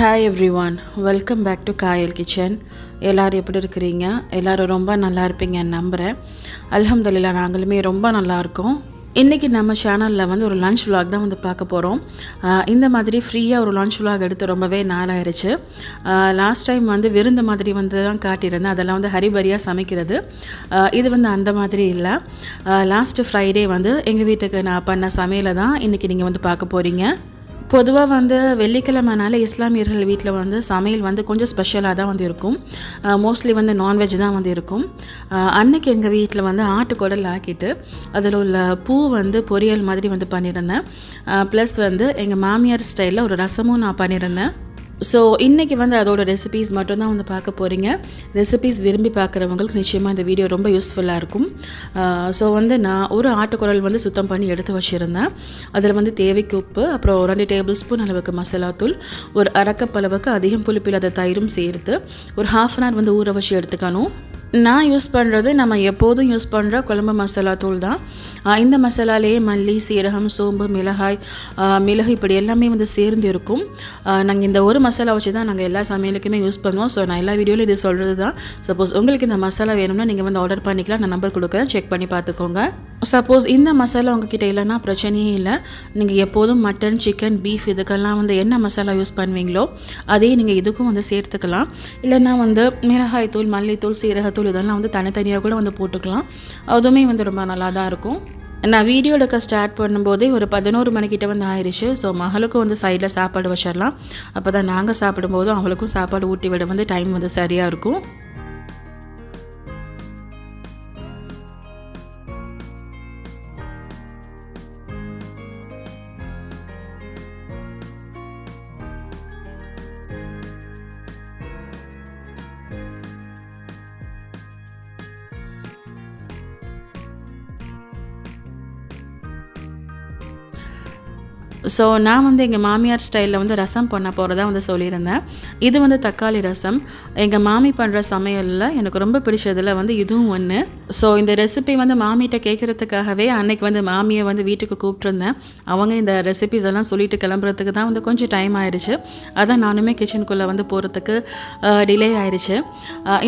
Hi everyone welcome back to Kayal kitchen எல்லோரும் எப்படி இருக்கிறீங்க? எல்லோரும் ரொம்ப நல்லா இருப்பீங்கன்னு நம்புகிறேன் அலமதுல்லா நாங்களுமே ரொம்ப நல்லா இருக்கோம். இன்றைக்கி நம்ம சேனலில் வந்து ஒரு லஞ்ச் விலாக் தான் வந்து பார்க்க போகிறோம் இந்த மாதிரி ஃப்ரீயாக ஒரு லஞ்ச் விலாக் எடுத்து ரொம்பவே நாளாயிருச்சு. லாஸ்ட் டைம் வந்து விருந்து மாதிரி வந்து தான் காட்டியிருந்தேன். அதெல்லாம் வந்து ஹரிபரியாக சமைக்கிறது. இது வந்து அந்த மாதிரி இல்லை. லாஸ்ட்டு ஃப்ரைடே வந்து எங்கள் வீட்டுக்கு நான் பண்ண சமையலை தான் இன்றைக்கி நீங்கள் வந்து பார்க்க போகிறீங்க பொதுவாக வந்து வெள்ளிக்கிழமைனால இஸ்லாமியர்கள் வீட்டில் வந்து சமையல் வந்து கொஞ்சம் ஸ்பெஷலாக தான் வந்து இருக்கும். மோஸ்ட்லி வந்து நான்வெஜ் தான் வந்து இருக்கும். அன்னைக்கு எங்கள் வீட்டில் வந்து ஆட்டுக்குடல் ஆக்கிட்டு அதில் உள்ள பூ வந்து பொரியல் மாதிரி வந்து பண்ணியிருந்தேன் ப்ளஸ் வந்து எங்கள் மாமியார் ஸ்டைலில் ஒரு ரசமும் நான் பண்ணியிருந்தேன் ஸோ இன்றைக்கி வந்து அதோட ரெசிபீஸ் மட்டும்தான் வந்து பார்க்க போகிறீங்க ரெசிபீஸ் விரும்பி பார்க்குறவங்களுக்கு நிச்சயமாக இந்த வீடியோ ரொம்ப யூஸ்ஃபுல்லாக இருக்கும். ஸோ வந்து நான் ஒரு ஆட்டுக்குரல் வந்து சுத்தம் பண்ணி எடுத்து வச்சுருந்தேன். அதில் வந்து தேவைக்கு உப்பு அப்புறம் ரெண்டு டேபிள் ஸ்பூன் அளவுக்கு மசாலா தூள் ஒரு அரைக்கப் அளவுக்கு அதிகம் புளிப்பில்லாத தயிரும் சேர்த்து ஒரு ஹாஃப் அன் ஹவர் வந்து ஊற வச்சு எடுத்துக்கணும். நான் யூஸ் பண்ணுறது நம்ம எப்போதும் யூஸ் பண்ணுற குழம்பு மசாலா தூள் தான். இந்த மசாலாலேயே மல்லி சீரகம் சோம்பு மிளகாய் மிளகு இப்படி எல்லாமே வந்து சேர்ந்து இருக்கும். நாங்கள் இந்த ஒரு மசாலா வச்சு தான் நாங்கள் எல்லா சமையலுக்குமே யூஸ் பண்ணுவோம். ஸோ நான் எல்லா வீடியோலையும் இது சொல்கிறது தான் சப்போஸ் உங்களுக்கு இந்த மசாலா வேணும்னா நீங்கள் வந்து ஆர்டர் பண்ணிக்கலாம். நான் நம்பர் கொடுக்குறேன். செக் பண்ணி பார்த்துக்கோங்க. சப்போஸ் இந்த மசாலா உங்ககிட்ட இல்லைன்னா பிரச்சனையே இல்லை. நீங்கள் எப்போதும் மட்டன் சிக்கன் பீஃப் இதுக்கெல்லாம் வந்து என்ன மசாலா யூஸ் பண்ணுவீங்களோ அதே நீங்கள் இதுக்கும் வந்து சேர்த்துக்கலாம். இல்லைன்னா வந்து மிளகாய் தூள் மல்லித்தூள் சீரகத்தூள் இதெல்லாம் வந்து தனித்தனியாக கூட வந்து போட்டுக்கலாம். அதுவுமே வந்து ரொம்ப நல்லா தான் இருக்கும். நான் வீடியோ எடுக்க ஸ்டார்ட் பண்ணும்போதே ஒரு பதினோரு மணிக்கிட்ட வந்து ஆயிடுச்சு ஸோ மகளுக்கும் வந்து சைடில் சாப்பாடு வச்சிடலாம். அப்போ தான் நாங்கள் சாப்பிடும்போதும் அவளுக்கும் சாப்பாடு ஊட்டி விட வந்து டைம் வந்து சரியாக இருக்கும். ஸோ நான் வந்து எங்கள் மாமியார் ஸ்டைலில் வந்து ரசம் பண்ண போகிறதா வந்து சொல்லியிருந்தேன். இது வந்து தக்காளி ரசம். எங்கள் மாமி பண்ணுற சமையலில் எனக்கு ரொம்ப பிடிச்சதில் வந்து இதுவும் ஒன்று ஸோ இந்த ரெசிபி வந்து மாமிகிட்ட கேட்குறதுக்காகவே அன்னைக்கு வந்து மாமியை வந்து வீட்டுக்கு கூப்பிட்ருந்தேன் அவங்க இந்த ரெசிபிஸ் எல்லாம் சொல்லிட்டு கிளம்புறதுக்கு தான் வந்து கொஞ்சம் டைம் ஆயிடுச்சு அதான் நானுமே கிச்சனுக்குள்ளே வந்து போகிறதுக்கு டிலே ஆயிடுச்சு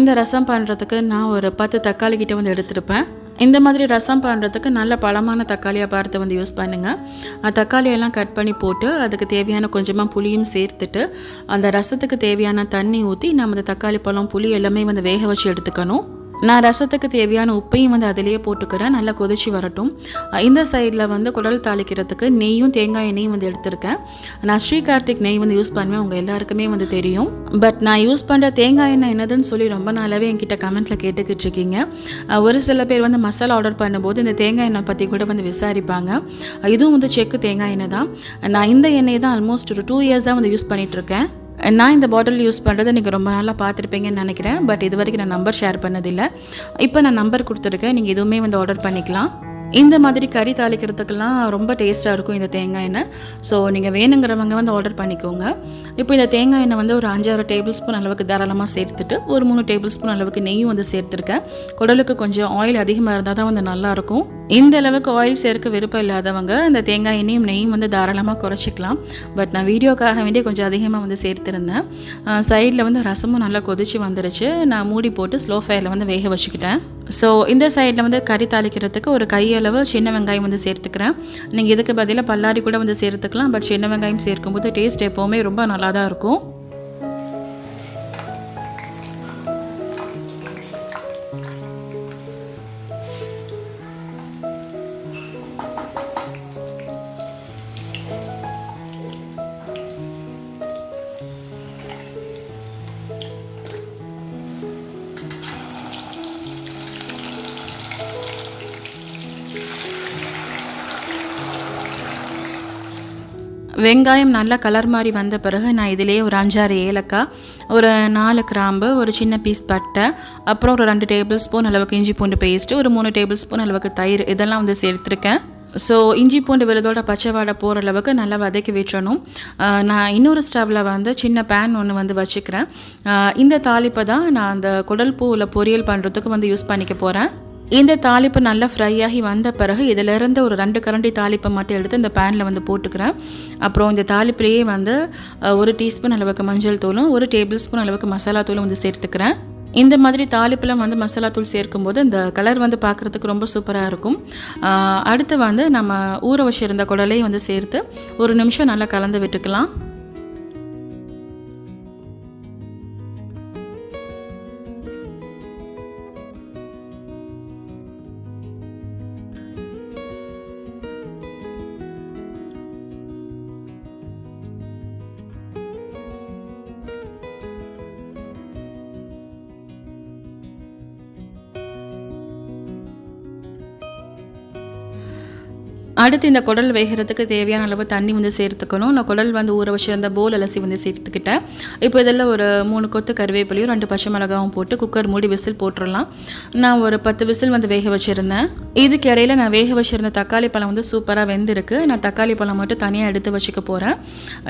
இந்த ரசம் பண்ணுறதுக்கு நான் ஒரு பத்து தக்காளி கிட்டே வந்து எடுத்திருப்பேன். இந்த மாதிரி ரசம் பண்ணுறதுக்கு நல்ல பழமான தக்காளியாக பார்த்து வந்து யூஸ் பண்ணுங்கள் தக்காளியெல்லாம் கட் பண்ணி போட்டு அதுக்கு தேவையான கொஞ்சமாக புளியும் சேர்த்துட்டு அந்த ரசத்துக்கு தேவையான தண்ணி ஊற்றி நம்ம அந்த தக்காளி பழம் புளி எல்லாமே வந்து வேக வச்சு எடுத்துக்கணும். நான் ரசத்துக்கு தேவையான உப்பையும் வந்து அதிலேயே போட்டுக்கிறேன். நல்லா கொதிச்சு வரட்டும். இந்த சைடில் வந்து குடல் தாளிக்கிறதுக்கு நெய்யும் தேங்காய் எண்ணெயும் வந்து எடுத்திருக்கேன். நான் ஸ்ரீ கார்த்திக் நெய் வந்து யூஸ் பண்ணுவேன். உங்கள் எல்லாருக்குமே வந்து தெரியும். பட் நான் யூஸ் பண்ணுற தேங்காய் எண்ணெய் என்னதுன்னு சொல்லி ரொம்ப நாளாகவே என்கிட்ட கமெண்ட்டில் கேட்டுக்கிட்டு இருக்கீங்க. ஒரு சில பேர் வந்து மசாலா ஆர்டர் பண்ணும்போது இந்த தேங்காய் எண்ணெய் பற்றி கூட வந்து விசாரிப்பாங்க. இதுவும் வந்து செக்கு தேங்காய் எண்ணெய் தான். நான் இந்த எண்ணெய் தான் ஆல்மோஸ்ட் ஒரு டூ இயர்ஸாக வந்து யூஸ் பண்ணிகிட்ருக்கேன் நான் இந்த பாட்டில் யூஸ் பண்ணுறது நீங்கள் ரொம்ப நாளாக பார்த்துருப்பீங்கன்னு நினைக்கிறேன். பட் இது வரைக்கும் நான் நம்பர் ஷேர் பண்ணதில்லை. இப்போ நான் நம்பர் கொடுத்துருக்கேன். நீங்கள் எதுவுமே வந்து ஆர்டர் பண்ணிக்கலாம். இந்த மாதிரி கறி தாளிக்கிறதுக்கெல்லாம் ரொம்ப டேஸ்ட்டாக இருக்கும் இந்த தேங்காய் எண்ணெய். ஸோ நீங்கள் வேணுங்கிறவங்க வந்து ஆர்டர் பண்ணிக்கோங்க. இப்போ இந்த தேங்காய் எண்ணெய் வந்து ஒரு அஞ்சாறு டேபிள் ஸ்பூன் அளவுக்கு தாராளமாக சேர்த்துட்டு ஒரு மூணு டேபிள் ஸ்பூன் அளவுக்கு நெய்யும் வந்து சேர்த்துருக்கேன். குடலுக்கு கொஞ்சம் ஆயில் அதிகமாக இருந்தால் தான் வந்து நல்லாயிருக்கும் இந்த அளவுக்கு ஆயில் சேர்க்க விருப்பம் இல்லாதவங்க இந்த தேங்காய் எண்ணெயும் நெய்யும் வந்து தாராளமாக குறைச்சிக்கலாம். பட் நான் வீடியோக்காக வேண்டிய கொஞ்சம் அதிகமாக வந்து சேர்த்துருந்தேன். சைடில் வந்து ரசமும் நல்லா கொதிச்சு வந்துருச்சு. நான் மூடி போட்டு ஸ்லோ ஃபயரில் வந்து வேக வச்சுக்கிட்டேன். ஸோ இந்த சைடில் வந்து கறி தாளிக்கிறதுக்கு ஒரு கையளவு சின்ன வெங்காயம் வந்து சேர்த்துக்கிறேன். நீங்கள் இதுக்கு பதிலாக பல்லாரி கூட வந்து சேர்த்துக்கலாம். பட் சின்ன வெங்காயம் சேர்க்கும்போது டேஸ்ட் எப்போவுமே ரொம்ப நல்லா தான் இருக்கும். வெங்காயம் நல்லா கலர் மாதிரி வந்த பிறகு நான் இதிலே ஒரு அஞ்சாறு ஏலக்காய் ஒரு நாலு கிராம்பு ஒரு சின்ன பீஸ் பட்டை அப்புறம் ஒரு ரெண்டு டேபிள் ஸ்பூன் அளவுக்கு இஞ்சி பூண்டு பேஸ்ட்டு ஒரு மூணு டேபிள் ஸ்பூன் அளவுக்கு தயிர் இதெல்லாம் வந்து சேர்த்துருக்கேன். ஸோ இஞ்சி பூண்டு விழுதோட பச்சை வாடை போகிற அளவுக்கு நல்லா வதக்கி விட்டுறணும். நான் இன்னொரு ஸ்டவ்வில் வந்து சின்ன பேன் ஒன்று வந்து வச்சுக்கிறேன். இந்த தாளிப்பை தான் நான் அந்த குடல் பூவில் பொரியல் பண்ணுறதுக்கு வந்து யூஸ் பண்ணிக்க போகிறேன் இந்த தாளிப்பு நல்லா ஃப்ரை ஆகி வந்த பிறகு இதிலிருந்து ஒரு ரெண்டு கரண்டி தாளிப்பை மட்டும் எடுத்து இந்த பேனில் வந்து போட்டுக்கிறேன். அப்புறம் இந்த தாளிப்புலேயே வந்து ஒரு டீஸ்பூன் அளவுக்கு மஞ்சள் தூளும் ஒரு டேபிள் ஸ்பூன் அளவுக்கு மசாலா தூளும் வந்து சேர்த்துக்கிறேன். இந்த மாதிரி தாளிப்பில் வந்து மசாலா தூள் சேர்க்கும்போது இந்த கலர் வந்து பார்க்குறதுக்கு ரொம்ப சூப்பராக இருக்கும். அடுத்து வந்து நம்ம ஊற வச்சிருந்த குடலையும் வந்து சேர்த்து ஒரு நிமிஷம் நல்லா கலந்து விட்டுக்கலாம். அடுத்து இந்த குடல் வேகிறதுக்கு தேவையான அளவு தண்ணி வந்து சேர்த்துக்கணும். நான் குடல் வந்து ஊற வச்சிருந்த போல் அலசி வந்து சேர்த்துக்கிட்டேன். இப்போ இதில் ஒரு மூணு கொத்து கருவேப்பிலையும் ரெண்டு பச்சை மிளகாவும் போட்டு குக்கர் மூடி விசில் போட்டுடலாம் நான் ஒரு பத்து விசில் வந்து வேக வச்சுருந்தேன். இதுக்கு இடையில நான் வேக வச்சுருந்த தக்காளி பழம் வந்து சூப்பராக வெந்திருக்கு. நான் தக்காளி பழம் மட்டும் தனியாக எடுத்து வச்சுக்க போகிறேன்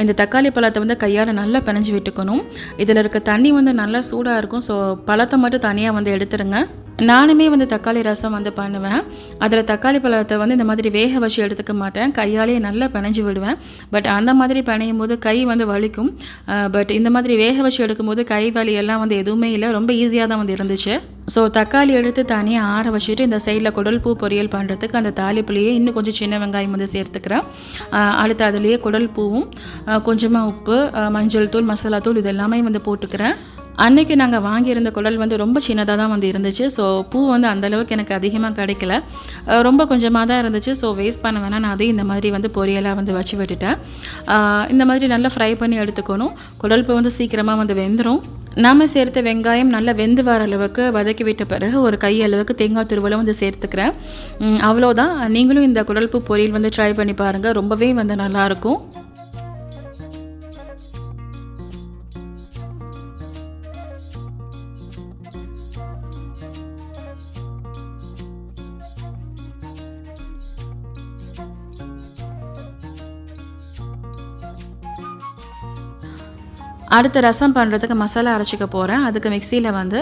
இந்த தக்காளி பழத்தை வந்து கையால் நல்லா பிணைஞ்சு விட்டுக்கணும். இதில் இருக்க தண்ணி வந்து நல்லா சூடாக இருக்கும். ஸோ பழத்தை மட்டும் தனியாக வந்து எடுத்துருங்க. நானுமே வந்து தக்காளி ரசம் வந்து பண்ணுவேன். அதில் தக்காளி பழத்தை வந்து இந்த மாதிரி வேக வச்சு எடுத்துக்க மாட்டேன். கையாலேயே நல்லா பிணைஞ்சு விடுவேன். பட் அந்த மாதிரி பிணையும் போது கை வந்து வலிக்கும். பட் இந்த மாதிரி வேக வச்சு எடுக்கும்போது கை வலி எல்லாம் வந்து எதுவுமே இல்லை. ரொம்ப ஈஸியாக தான் வந்து இருந்துச்சு. ஸோ தக்காளி எடுத்து தனியாக ஆற வச்சுட்டு இந்த சைடில் குடல் பூ பொரியல் பண்ணுறதுக்கு அந்த தாளிப்புலேயே இன்னும் கொஞ்சம் சின்ன வெங்காயம் வந்து சேர்த்துக்கிறேன். அடுத்து அதுலேயே குடல் பூவும் கொஞ்சமாக உப்பு மஞ்சள் தூள் மசாலா தூள் இது எல்லாமே வந்து போட்டுக்கிறேன். அன்னைக்கு நாங்கள் வாங்கியிருந்த குடல் வந்து ரொம்ப சின்னதாக தான் வந்து இருந்துச்சு. ஸோ பூ வந்து அந்த அளவுக்கு எனக்கு அதிகமாக கிடைக்கல. ரொம்ப கொஞ்சமாக தான் இருந்துச்சு. ஸோ வேஸ்ட் பண்ண வேணால் நான் அதையும் இந்த மாதிரி வந்து பொரியலாக வந்து வச்சு விட்டுட்டேன். இந்த மாதிரி நல்லா ஃப்ரை பண்ணி எடுத்துக்கணும். குடல் பூ வந்து சீக்கிரமாக வந்து வெந்துடும் நாம் சேர்த்த வெங்காயம் நல்லா வெந்து வர அளவுக்கு வதக்கி விட்ட பிறகு ஒரு கை அளவுக்கு தேங்காய் துருவலை வந்து சேர்த்துக்கிறேன். அவ்வளோதான் நீங்களும் இந்த குடல் பூ பொரியல் வந்து ட்ரை பண்ணி பாருங்கள் ரொம்பவே வந்து நல்லாயிருக்கும் அடுத்து ரசம் பண்ணுறதுக்கு மசாலா அரைச்சிக்க போகிறேன் அதுக்கு மிக்சியில் வந்து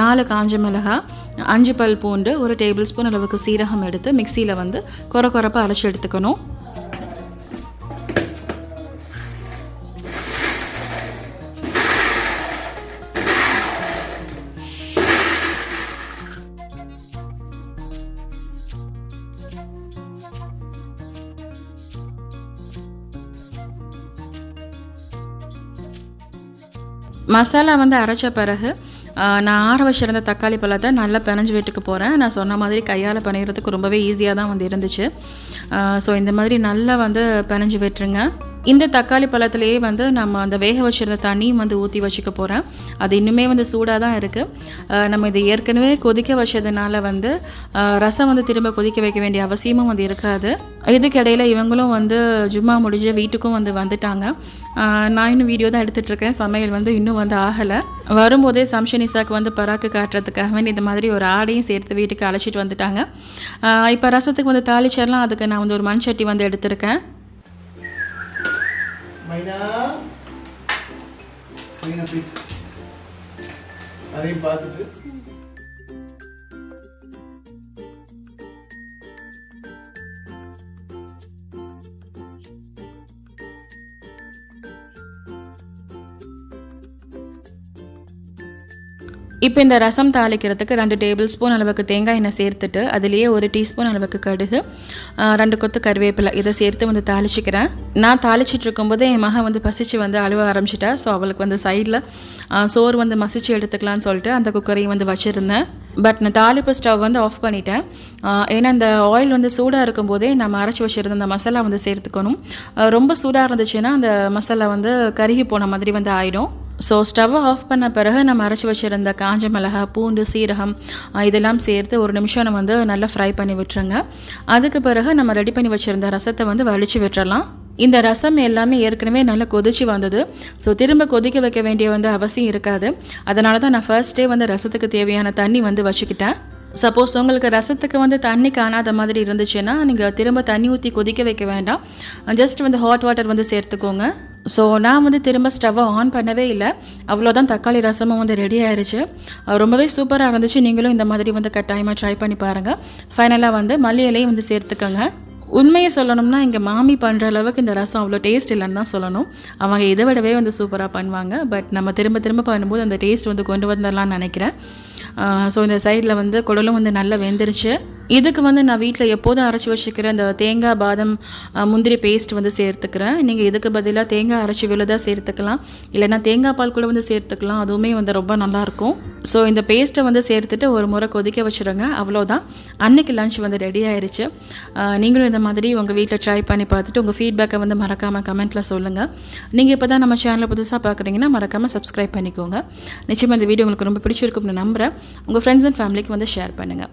நாலு காஞ்ச மிளகாய் அஞ்சு பல் பூண்டு ஒரு டேபிள் ஸ்பூன் அளவுக்கு சீரகம் எடுத்து மிக்சியில் வந்து கொர கொரப்பாக அரைச்சி எடுத்துக்கணும். மசாலா வந்து அரைச்ச பிறகு நான் ஆற வச்சிருந்த தக்காளி பழத்தை நல்லா பிணைஞ்சு வீட்டுக்கு போகிறேன் நான் சொன்ன மாதிரி கையால் பிணைகிறதுக்கு ரொம்பவே ஈஸியாக தான் வந்து இருந்துச்சு. ஸோ இந்த மாதிரி நல்லா வந்து பிணைஞ்சு விட்டுருங்க. இந்த தக்காளி பழத்துலேயே வந்து நம்ம அந்த வேக வச்சிருந்த தண்ணியும் வந்து ஊற்றி வச்சுக்க போகிறேன் அது இன்னுமே வந்து சூடாக தான் இருக்குது நம்ம இதை ஏற்கனவே கொதிக்க வச்சதுனால வந்து ரசம் வந்து திரும்ப கொதிக்க வைக்க வேண்டிய அவசியமும் வந்து இருக்காது. இதுக்கிடையில் இவங்களும் வந்து ஜும்மா முடிஞ்ச வீட்டுக்கும் வந்து வந்துட்டாங்க. நான் இன்னும் வீடியோ தான் எடுத்துகிட்ருக்கேன் சமையல் வந்து இன்னும் வந்து ஆகலை. வரும்போதே சம்ஷனிசாக்கு வந்து பராக்கு காட்டுறதுக்காக இந்த மாதிரி ஒரு ஆடையும் சேர்த்து வீட்டுக்கு அழைச்சிட்டு வந்துட்டாங்க. இப்போ ரசத்துக்கு வந்து தாளிச்சர்லாம் அதுக்கு நான் வந்து ஒரு மண் சட்டி வந்து எடுத்திருக்கேன். மைனா? மைனா போய் அதையும் பார்த்துட்டு. இப்போ இந்த ரசம் தாளிக்கிறதுக்கு ரெண்டு டேபிள் ஸ்பூன் அளவுக்கு தேங்காய் எண்ணெய் சேர்த்துட்டு அதுலேயே ஒரு டீஸ்பூன் அளவுக்கு கடுகு ரெண்டு கொத்து கருவேப்பிலை. இதை சேர்த்து வந்து தாளிச்சிக்கிறேன். நான் தாளிச்சிட்டு இருக்கும்போது என் மகன் வந்து பசிச்சு வந்து அழுவ ஆரம்பிச்சிட்டா. ஸோ அவளுக்கு வந்து சைடில் சோறு வந்து மசிச்சு எடுத்துக்கலாம்னு சொல்லிட்டு அந்த குக்கரையும் வந்து வச்சுருந்தேன். பட் நான் தாளிப்பு ஸ்டவ் வந்து ஆஃப் பண்ணிட்டேன். ஏன்னா இந்த ஆயில் வந்து சூடாக இருக்கும்போதே நம்ம அரைச்சி வச்சுருந்த அந்த மசாலா வந்து சேர்த்துக்கணும். ரொம்ப சூடாக இருந்துச்சுன்னா அந்த மசாலா வந்து கருகி போன மாதிரி வந்து ஆயிடும். ஸோ ஸ்டவ்வை ஆஃப் பண்ண பிறகு நம்ம அரைச்சி வச்சுருந்த காஞ்ச மிளகா பூண்டு சீரகம் இதெல்லாம் சேர்த்து ஒரு நிமிஷம் நம்ம வந்து நல்லா ஃப்ரை பண்ணி விட்டுருங்க. அதுக்கு பிறகு நம்ம ரெடி பண்ணி வச்சுருந்த ரசத்தை வந்து வலிச்சு விட்டுறலாம். இந்த ரசம் எல்லாமே ஏற்கனவே நல்லா கொதிச்சு வந்தது. ஸோ திரும்ப கொதிக்க வைக்க வேண்டிய வந்து அவசியம் இருக்காது. அதனால தான் நான் ஃபர்ஸ்ட் டே வந்து ரசத்துக்கு தேவையான தண்ணி வந்து வச்சுக்கிட்டேன். சப்போஸ் உங்களுக்கு ரசத்துக்கு வந்து தண்ணி காணாத மாதிரி இருந்துச்சுன்னா நீங்கள் திரும்ப தண்ணி ஊற்றி கொதிக்க வைக்க வேண்டாம். ஜஸ்ட் வந்து ஹாட் வாட்டர் வந்து சேர்த்துக்கோங்க. ஸோ நான் வந்து திரும்ப ஸ்டவ்வை ஆன் பண்ணவே இல்லை. அவ்வளோதான் தக்காளி ரசமும் வந்து ரெடி ஆயிடுச்சு ரொம்பவே சூப்பராக இருந்துச்சு. நீங்களும் இந்த மாதிரி வந்து கட்டாயமாக ட்ரை பண்ணி பாருங்கள் ஃபைனலாக வந்து மல்லி இலையும் வந்து சேர்த்துக்கோங்க. உண்மையை சொல்லணும்னா இங்கே மாமி பண்ணுற அளவுக்கு இந்த ரசம் அவ்வளோ டேஸ்ட் இல்லைன்னு தான் சொல்லணும். அவங்க இதை விடவே வந்து சூப்பராக பண்ணுவாங்க. பட் நம்ம திரும்ப திரும்ப பண்ணும்போது அந்த டேஸ்ட் வந்து கொண்டு வந்துடலாம்னு நினைக்கிறேன். ஸோ இந்த சைடில் வந்து குடலும் வந்து நல்லா வெந்துருச்சு. இதுக்கு வந்து நான் வீட்டில் எப்போதும் அரைச்சி வச்சுக்கிற இந்த தேங்காய் பாதம் முந்திரி பேஸ்ட் வந்து சேர்த்துக்கிறேன். நீங்கள் இதுக்கு பதிலாக தேங்காய் அரைச்சி விழுதாக சேர்த்துக்கலாம். இல்லைன்னா தேங்காய் பால் கூட வந்து சேர்த்துக்கலாம். அதுவுமே வந்து ரொம்ப நல்லாயிருக்கும் ஸோ இந்த பேஸ்ட்டை வந்து சேர்த்துட்டு ஒரு முறை கொதிக்க வச்சுருங்க அவ்வளோதான் அன்னைக்கு லஞ்ச் வந்து ரெடி ஆயிடுச்சு நீங்களும் இந்த மாதிரி உங்கள் வீட்டில் ட்ரை பண்ணி பார்த்துட்டு உங்கள் ஃபீட்பேக்கை வந்து மறக்காமல் கமெண்ட்டில் சொல்லுங்கள் நீங்கள் இப்போ தான் நம்ம சேனலை புதுசாக பார்க்குறீங்கன்னா மறக்காமல் சப்ஸ்கிரைப் பண்ணிக்கோங்க. நிச்சயமாக இந்த வீடியோ உங்களுக்கு ரொம்ப பிடிச்சிருக்கும்னு நம்புகிறேன் உங்கள் ஃப்ரெண்ட்ஸ் அண்ட் ஃபேமிலிக்கு வந்து ஷேர் பண்ணுங்கள்